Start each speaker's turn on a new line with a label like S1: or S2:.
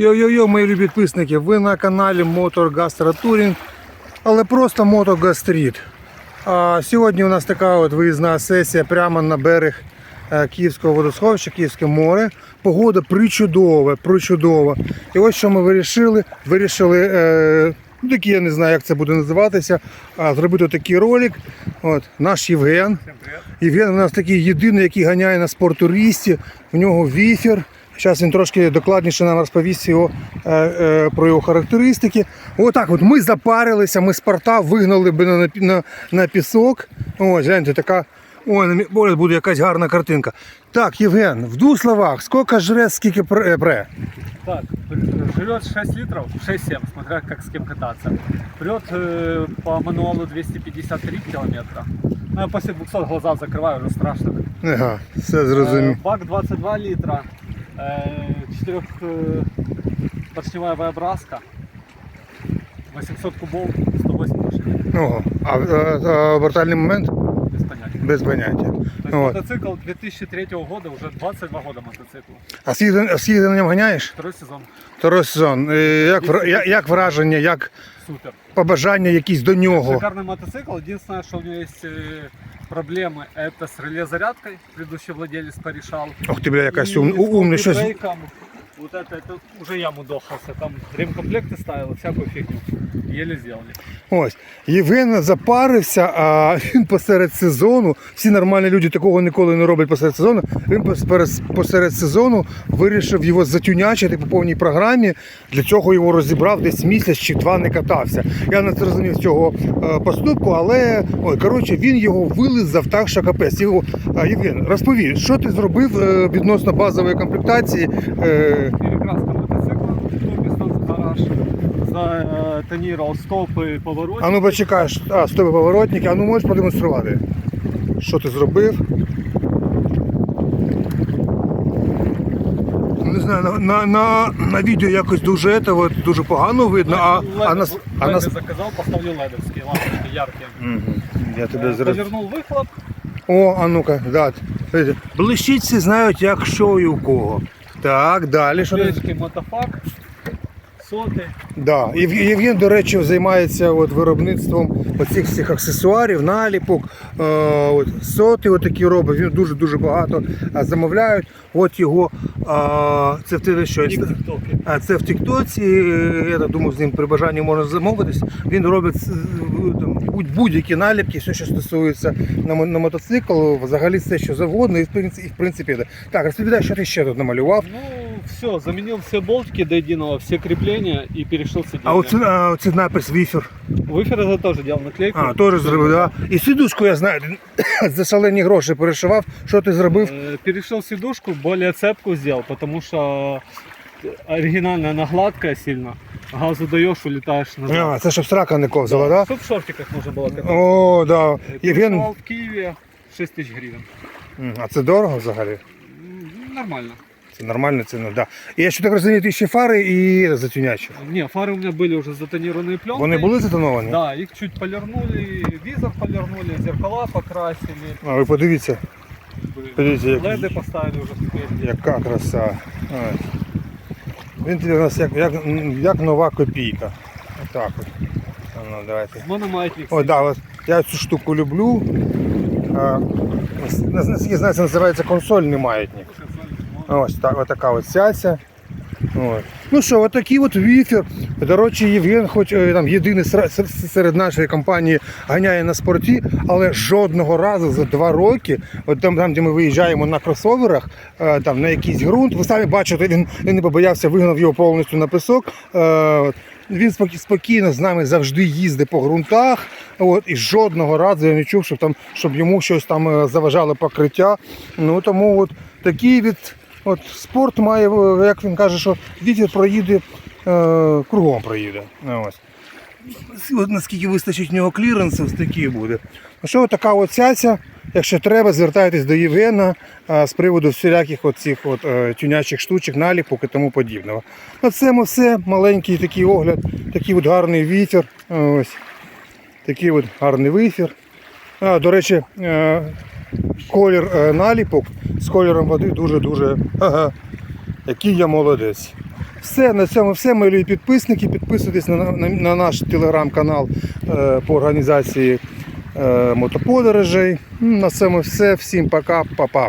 S1: Йо-йо-йо, мої любі підписники, ви на каналі Мотор Гастротурінг, але просто Мотогастріт. А сьогодні у нас така от виїзна сесія прямо на берег е, Київського водосховища, Київське море. Погода причудова, причудова. І ось що ми вирішили. Вирішили, е, ну такі я не знаю, як це буде називатися, а зробити такий ролик. От, наш Євген. Євген у нас такий єдиний, який ганяє на спортуристі. В нього віфер. Зараз він трошки докладніше нам розповість його, е, е, про його характеристики. Отак от ми запарилися, ми спорта вигнали би на, на, на пісок. Ось, гляньте, така. Ой, на мій погляд буде якась гарна картинка. Так, Євген, в двох словах, скільки жре, скільки пре? пре?
S2: Так, жрет 6 литров, 6-7, смотря как с кем кататься. Прет э, по мануалу 253 километра. Ну, я после 200 глаза закрываю, уже страшно.
S1: Ага, все зрозумів.
S2: Э, бак 22 литра, э, 4 поршневая V-образка, 800 кубов, 108 машин.
S1: Ого. А, а, а обертальний момент
S2: без понятия
S1: без поняття.
S2: То есть
S1: Вот.
S2: мотоцикл 2003 года, уже 22 года мотоциклу.
S1: А скільки, а скільки ти на ньому ганяєш?
S2: Второй сезон,
S1: Второй сезон. Е, Як, вра- як, як враження, як
S2: супер.
S1: побажання якісь до нього?
S2: Шикарный мотоцикл. Единственное, что у него есть э, проблемы, это с реле зарядкой. Предыдущий владелец порешал.
S1: Ох ти, бля, якась
S2: И
S1: ум,
S2: с
S1: умний щось.
S2: комби-брейком. Вот это, это уже я мудохался. Там ремкомплекты ставил, всякую фигню. Еле сделали.
S1: Ось. Євген запарився, а він посеред сезону. Всі нормальні люди такого ніколи не роблять посеред сезону. Він посеред, посеред сезону вирішив його затюнячити по повній програмі. Для цього його розібрав десь місяць чи два не катався. Я не зрозумів цього е, поступку, але ой, коротше, він його вилизав так, що капець. Його, а, Євген, розповій, що ти зробив е, відносно базової комплектації? Е,
S2: Перекраска мотоцикла, турбистан гараж. Затонировал стопы, повороты.
S1: А ну почекаєш, а, з тебе поворотники, а ну можеш продемонструвати, що ти зробив? Ну, Не знаю, на, на, на, на відео якось дуже, це, от, дуже погано видно, а, а, нас, а нас...
S2: заказал, поставлю ледовские лампочки яркие.
S1: Мгм. Я тебе
S2: Э,
S1: зараз...
S2: Повернул выхлоп,
S1: О, а ну-ка, да. Блищиці знають, як що і у кого. Так, далі. Що?
S2: Мотофак, соти.
S1: Да. Єв- Євген, до речі, займається от виробництвом оцих всіх аксесуарів, наліпок, е, от, соти отакі робить. Він дуже-дуже багато а, замовляють. От його, а, це в тебе що?
S2: в.
S1: А це в Тіктоці, е, я так думаю, з ним при бажанні можна замовитись. Він робить е, будь- будь-які наліпки, все, що стосується на, на мотоцикл, взагалі все, що завгодно, і в принципі, і в принципі. Так, розповідай, що ти ще тут намалював.
S2: Ну, все, заменил все болтики до единого, все крепления и перешел с
S1: А оце, а, оце напис віфер.
S2: Выфер это тоже делал наклейку.
S1: А, теж зробив, да. І сидушку я знаю, за шалені гроші перешивав. Що ти зробив?
S2: Э, Перешил сидушку, более цепку сделал, потому что оригинальная она гладкая сильно. Газу даешь, улетаешь назад.
S1: А, це щоб срака не ковзала, да?
S2: Чтоб в шортиках можно было кататься.
S1: О, да.
S2: Э,
S1: Євген.
S2: перешивал в Киеве 6 тысяч гривен.
S1: М, А це дорого взагалі?
S2: М, Нормально.
S1: Це нормальна ціна, да. І я ще так розумію, ти ще фари і затюнячі.
S2: Не, фары у меня были уже затонированные пленкой.
S1: Вони були затоновані?
S2: Да, их чуть полирнули, визор полирнули, зеркала покрасили.
S1: А ви подивіться, подивіться, як,
S2: Леды поставили уже теперь.
S1: яка краса. Ой. Він тобі у нас як, як, як нова копійка. Отак от. А Ну, давайте.
S2: Мономаятник.
S1: О, да, от я цю штуку люблю. А, нас- наскільки знаю, це називається консольний маятник. Ось так, отака от сяця. От. Ну що, отакий от віфер. До речі, Євген, хоч е, там єдиний серед нашої компанії ганяє на спорті, але жодного разу за два роки, от там, там де ми виїжджаємо на кросоверах, е, там на якийсь ґрунт, ви самі бачите, він, він не побоявся, вигнав його повністю на пісок. Е. Він спокійно з нами завжди їздить по ґрунтах. От, і жодного разу я не чув, щоб, там, щоб йому щось там заважало покриття. Ну тому от такий від от, спорт має, е, як він каже, що вітер проїде е, кругом проїде. Ось. От наскільки вистачить в нього кліренсу, такий буде. Що, така от. Якщо треба, звертайтесь до Євгена з приводу всіляких от цих е, тюнячих штучок, наліпок і тому подібного. На цьому все. Маленький такий огляд, такий от гарний вітер. Ось. Такий от гарний вифір. А, до речі, колір наліпок з кольором води дуже-дуже ага, який я молодець. Все, на цьому все, мої підписники. Підписуйтесь на, на, на наш телеграм-канал е, по організації е, мотоподорожей. На цьому все. Всім пока, па-па.